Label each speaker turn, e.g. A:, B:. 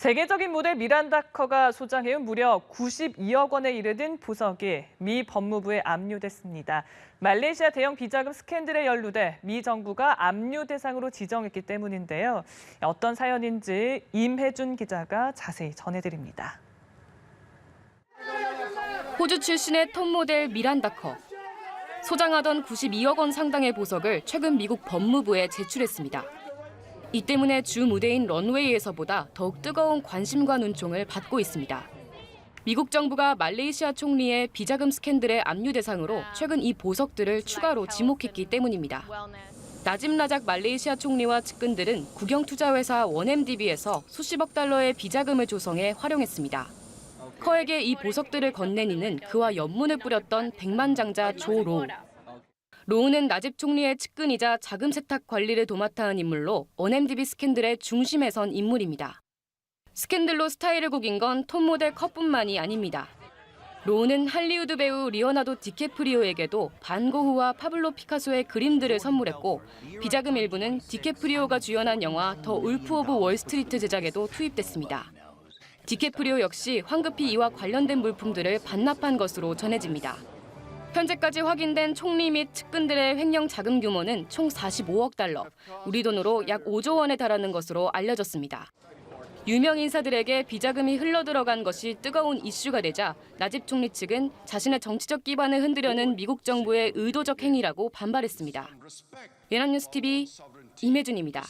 A: 세계적인 모델 미란다 커가 소장해온 무려 92억 원에 이르는 보석이 미 법무부에 압류됐습니다. 말레이시아 대형 비자금 스캔들에 연루돼 미 정부가 압류 대상으로 지정했기 때문인데요. 어떤 사연인지 임혜준 기자가 자세히 전해드립니다.
B: 호주 출신의 톱 모델 미란다 커. 소장하던 92억 원 상당의 보석을 최근 미국 법무부에 제출했습니다. 이 때문에 주 무대인 런웨이에서보다 더욱 뜨거운 관심과 눈총을 받고 있습니다. 미국 정부가 말레이시아 총리의 비자금 스캔들의 압류 대상으로 최근 이 보석들을 추가로 지목했기 때문입니다. 나집 라작 말레이시아 총리와 측근들은 국영투자회사 원MDB에서 수십억 달러의 비자금을 조성해 활용했습니다. 커에게 이 보석들을 건넨 이는 그와 연문을 뿌렸던 백만장자 조 로우. 로우는 나집 총리의 측근이자 자금 세탁 관리를 도맡아 한 인물로 원MDB 스캔들의 중심에 선 인물입니다. 스캔들로 스타일을 구긴 건 톱 모델 컷뿐만이 아닙니다. 로우는 할리우드 배우 리오나도 디케프리오에게도 반고흐와 파블로 피카소의 그림들을 선물했고 비자금 일부는 디케프리오가 주연한 영화 더 울프 오브 월스트리트 제작에도 투입됐습니다. 디케프리오 역시 황급히 이와 관련된 물품들을 반납한 것으로 전해집니다. 현재까지 확인된 총리 및 측근들의 횡령 자금 규모는 총 45억 달러, 우리 돈으로 약 5조 원에 달하는 것으로 알려졌습니다. 유명 인사들에게 비자금이 흘러들어간 것이 뜨거운 이슈가 되자 나집 총리 측은 자신의 정치적 기반을 흔들려는 미국 정부의 의도적 행위라고 반발했습니다. 연합뉴스 TV 임혜준입니다.